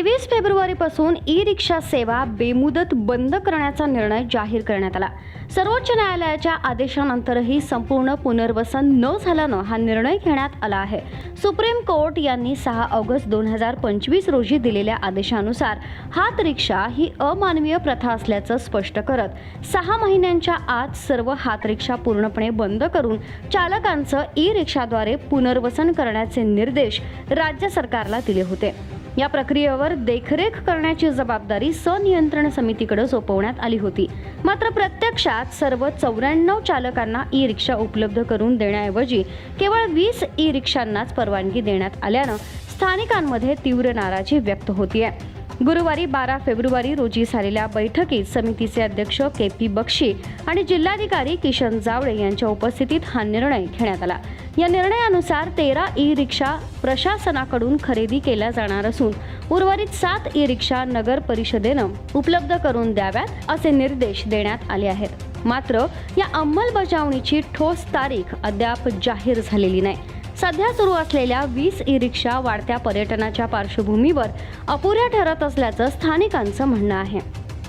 तेवीस फेब्रुवारीपासून ई रिक्षा सेवा बेमुदत बंद करण्याचा निर्णय जाहीर करण्यात आला. सर्वोच्च न्यायालयाच्या आदेशानंतरही संपूर्ण पुनर्वसन न झाल्यानं हा निर्णय घेण्यात आला आहे. सुप्रीम कोर्ट यांनी सहा ऑगस्ट दोन हजार पंचवीस रोजी दिलेल्या आदेशानुसार हात रिक्षा ही अमानवीय प्रथा असल्याचं स्पष्ट करत सहा महिन्यांच्या आत सर्व हात रिक्षा पूर्णपणे बंद करून चालकांचं ई रिक्षाद्वारे पुनर्वसन करण्याचे निर्देश राज्य सरकारला दिले होते. या प्रक्रियेवर देखरेख करण्याची जबाबदारी सनियंत्रण समितीकडे सोपवण्यात आली होती. मात्र प्रत्यक्षात सर्व चौऱ्याण्णव चालकांना ई रिक्षा उपलब्ध करून देण्याऐवजी केवळ वीस ई रिक्षांनाच परवानगी देण्यात आल्यानं स्थानिकांमध्ये तीव्र नाराजी व्यक्त होतीये. गुरुवारी बारा फेब्रुवारी रोजी झालेल्या बैठकीत समितीचे अध्यक्ष के पी बक्षी आणि जिल्हाधिकारी किशन जावळे यांच्या उपस्थितीत हा निर्णय घेण्यात आला. या निर्णयानुसार तेरा ई रिक्षा प्रशासनाकडून खरेदी केल्या जाणार असून उर्वरित सात ई रिक्षा नगर परिषदेनं उपलब्ध करून द्याव्यात असे निर्देश देण्यात आले आहेत. मात्र या अंमलबजावणीची ठोस तारीख अद्याप जाहीर झालेली नाही. सध्या सुरू असलेल्या वीस ई रिक्षा वाढत्या पर्यटनाच्या पार्श्वभूमीवर अपुऱ्या ठरत असल्याचं स्थानिकांचं म्हणणं आहे.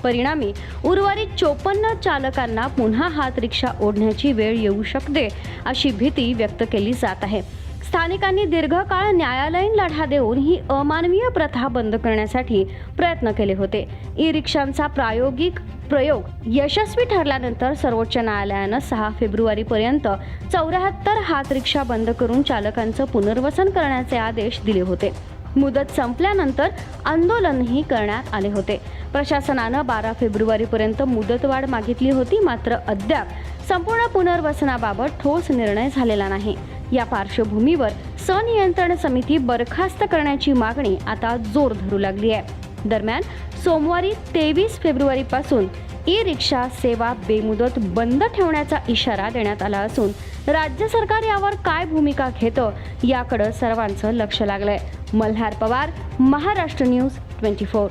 परिणामी उर्वरित चोपन्न चालकांना पुन्हा हात रिक्षा ओढण्याची वेळ येऊ शकते अशी भीती व्यक्त केली जात आहे. स्थानिकांनी दीर्घकाळ न्यायालयीन लढा देऊन ही अमानवीय प्रथा बंद करण्यासाठी प्रयत्न केले होते. ई रिक्षांचा प्रायोगिक प्रयोग यशस्वी ठरल्यानंतर सर्वोच्च न्यायालयानं सहा फेब्रुवारीपर्यंत चौऱ्याहत्तर हात रिक्षा बंद करून चालकांचं पुनर्वसन करण्याचे आदेश दिले होते. मुदत संपल्यानंतर आंदोलनही करण्यात आले होते. प्रशासनानं बारा फेब्रुवारीपर्यंत मुदतवाढ मागितली होती मात्र अद्याप संपूर्ण पुनर्वसनाबाबत ठोस निर्णय झालेला नाही. या पार्श्वभूमीवर सनियंत्रण समिती बरखास्त करण्याची मागणी आता जोर धरू लागली आहे. दरम्यान सोमवारी तेवीस फेब्रुवारीपासून ई रिक्षा सेवा बेमुदत बंद ठेवण्याचा इशारा देण्यात आला असून राज्य सरकार यावर काय भूमिका घेतं याकडं सर्वांचं लक्ष लागलंय. Malhar Pawar Maharashtra news twenty four.